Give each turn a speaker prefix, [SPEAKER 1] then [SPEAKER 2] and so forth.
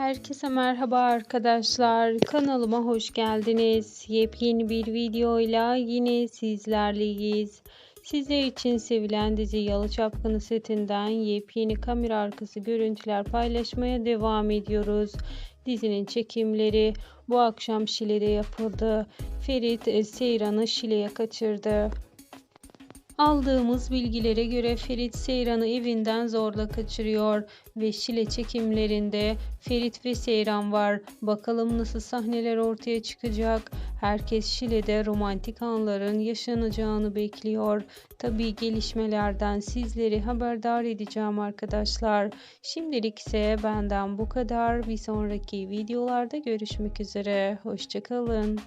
[SPEAKER 1] Herkese merhaba arkadaşlar. Kanalıma hoş geldiniz. Yepyeni bir videoyla yine sizlerleyiz. Sizler için sevilen dizi Yalı Çapkını setinden yepyeni kamera arkası görüntüler paylaşmaya devam ediyoruz. Dizinin çekimleri bu akşam Şile'de yapıldı. Ferit Seyran'ı Şile'ye kaçırdı. Aldığımız bilgilere göre Ferit Seyran'ı evinden zorla kaçırıyor ve Şile çekimlerinde Ferit ve Seyran var. Bakalım nasıl sahneler ortaya çıkacak. Herkes Şile'de romantik anların yaşanacağını bekliyor. Tabii gelişmelerden sizleri haberdar edeceğim arkadaşlar. Şimdilik ise benden bu kadar. Bir sonraki videolarda görüşmek üzere. Hoşçakalın.